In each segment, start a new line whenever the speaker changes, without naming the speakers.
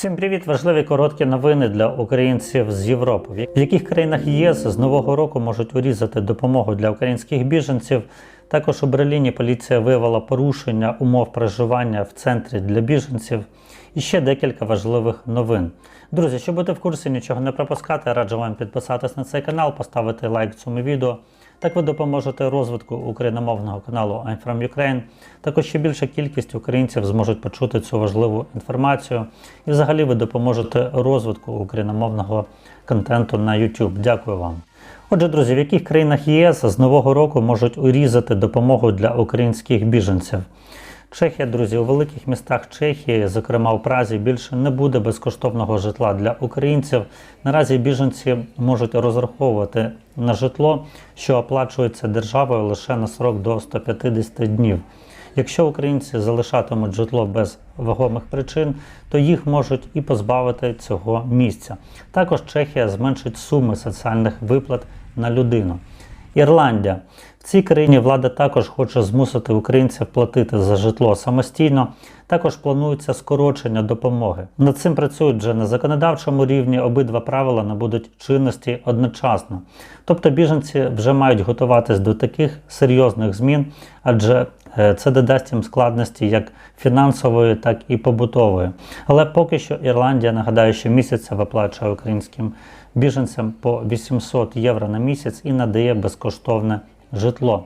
Всім привіт! Важливі короткі новини для українців з Європи. В яких країнах ЄС з нового року можуть урізати допомогу для українських біженців? Також у Берліні поліція виявила порушення умов проживання в центрі для біженців. І ще декілька важливих новин. Друзі, щоб бути в курсі, нічого не пропускати, раджу вам підписатись на цей канал, поставити лайк цьому відео. Так ви допоможете розвитку україномовного каналу I'm from Ukraine. Також ще більша кількість українців зможуть почути цю важливу інформацію. І взагалі ви допоможете розвитку україномовного контенту на YouTube. Дякую вам. Отже, друзі, в яких країнах ЄС з нового року можуть урізати допомогу для українських біженців? Чехія, друзі, у великих містах Чехії, зокрема у Празі, більше не буде безкоштовного житла для українців. Наразі біженці можуть розраховувати на житло, що оплачується державою лише на срок до 150 днів. Якщо українці залишатимуть житло без вагомих причин, то їх можуть і позбавити цього місця. Також Чехія зменшить суми соціальних виплат на людину. Ірландія. В цій країні влада також хоче змусити українців платити за житло самостійно. Також планується скорочення допомоги. Над цим працюють вже на законодавчому рівні. Обидва правила набудуть чинності одночасно. Тобто біженці вже мають готуватись до таких серйозних змін, адже це додасть їм складності як фінансової, так і побутової. Але поки що Ірландія, нагадаю, що місяця виплачує українським біженцям по 800 євро на місяць і надає безкоштовне житло.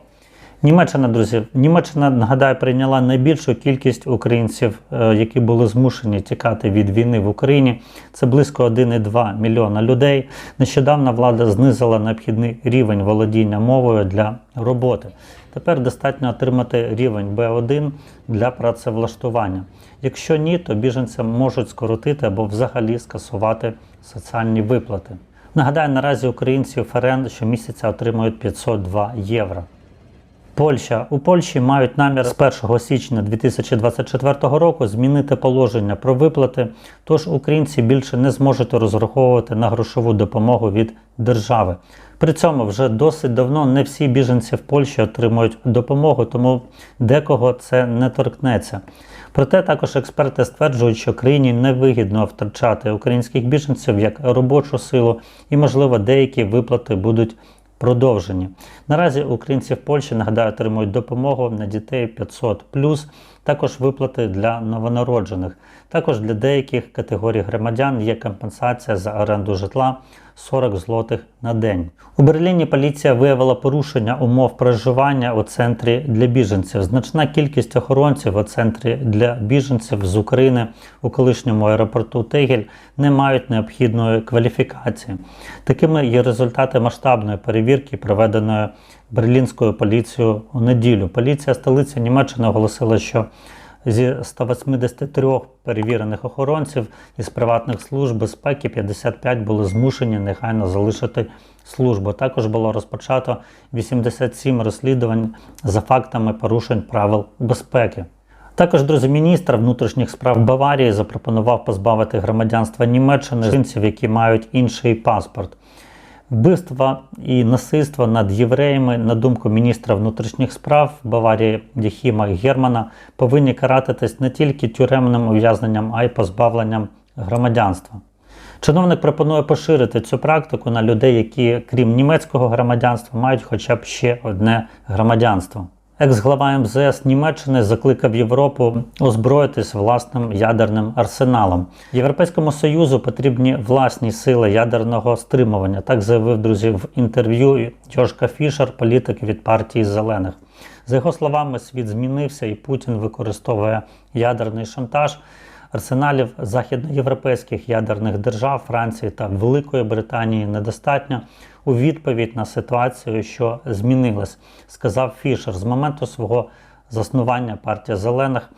Німеччина, друзі, Німеччина, нагадаю, прийняла найбільшу кількість українців, е, які були змушені тікати від війни в Україні. Це близько 1,2 мільйона людей. Нещодавно влада знизила необхідний рівень володіння мовою для роботи. Тепер достатньо отримати рівень B1 для працевлаштування. Якщо ні, то біженцям можуть скоротити або взагалі скасувати соціальні виплати. Нагадаю, наразі українці ФРН щомісяця отримують 502 євро. Польща у Польщі мають намір з 1 січня 2024 року змінити положення про виплати, тож українці більше не зможуть розраховувати на грошову допомогу від держави. При цьому вже досить давно не всі біженці в Польщі отримують допомогу, тому декого це не торкнеться. Проте також експерти стверджують, що країні невигідно втрачати українських біженців як робочу силу, і, можливо, деякі виплати будуть продовжені. Наразі українці в Польщі нагадаю отримують допомогу на дітей 500 також виплати для новонароджених. Також для деяких категорій громадян є компенсація за оренду житла 40 злотих на день. У Берліні поліція виявила порушення умов проживання у центрі для біженців. Значна кількість охоронців у центрі для біженців з України у колишньому аеропорту Тегель не мають необхідної кваліфікації. Такими є результати масштабної перевірки, проведеної берлінською поліцією у неділю. Поліція столиці Німеччини оголосила, що зі 183 перевірених охоронців із приватних служб безпеки 55 були змушені негайно залишити службу. Також було розпочато 87 розслідувань за фактами порушень правил безпеки. Також, друзі, міністр внутрішніх справ Баварії запропонував позбавити громадянства Німеччини жінців, які мають інший паспорт. Вбивства і насильства над євреями, на думку міністра внутрішніх справ Баварії Єхіма Германа, повинні каратитись не тільки тюремним ув'язненням, а й позбавленням громадянства. Чиновник пропонує поширити цю практику на людей, які, крім німецького громадянства, мають хоча б ще одне громадянство. Екс-глава МЗС Німеччини закликав Європу озброїтись власним ядерним арсеналом. Європейському союзу потрібні власні сили ядерного стримування. Так заявив друзі в інтерв'ю Йошка Фішер, політик від партії зелених. За його словами, світ змінився, і Путін використовує ядерний шантаж. Арсеналів західноєвропейських ядерних держав Франції та Великої Британії недостатньо у відповідь на ситуацію, що змінилась, сказав Фішер. З моменту свого заснування партія зелених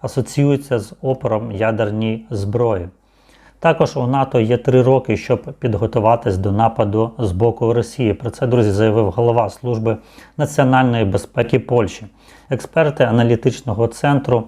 асоціюється з опором ядерній зброї. Також у НАТО є три роки, щоб підготуватись до нападу з боку Росії. Про це друзі заявив голова служби національної безпеки Польщі. Експерти аналітичного центру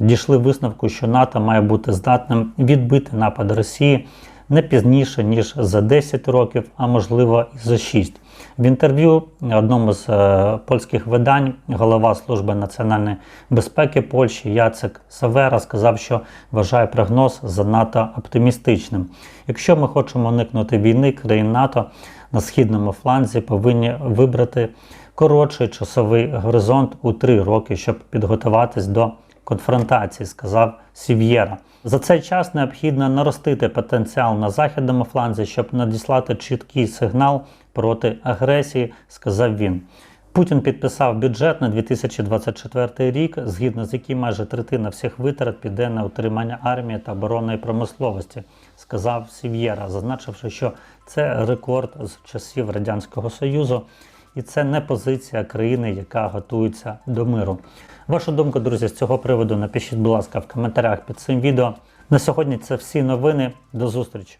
дійшли висновку, що НАТО має бути здатним відбити напад Росії не пізніше ніж за 10 років, а можливо і за 6. В інтерв'ю одному з е, польських видань голова служби національної безпеки Польщі Яцек Савера сказав, що вважає прогноз занадто оптимістичним. Якщо ми хочемо уникнути війни країн НАТО на східному фланзі, повинні вибрати коротший часовий горизонт у три роки, щоб підготуватись до конфронтації, сказав Сів'єра. За цей час необхідно наростити потенціал на західному фланзі, щоб надіслати чіткий сигнал проти агресії, сказав він. Путін підписав бюджет на 2024 рік, згідно з яким майже третина всіх витрат піде на утримання армії та оборонної промисловості, сказав Сів'єра, зазначивши, що це рекорд з часів Радянського Союзу, і це не позиція країни, яка готується до миру. Вашу думку, друзі, з цього приводу напишіть, будь ласка, в коментарях під цим відео. На сьогодні це всі новини. До зустрічі!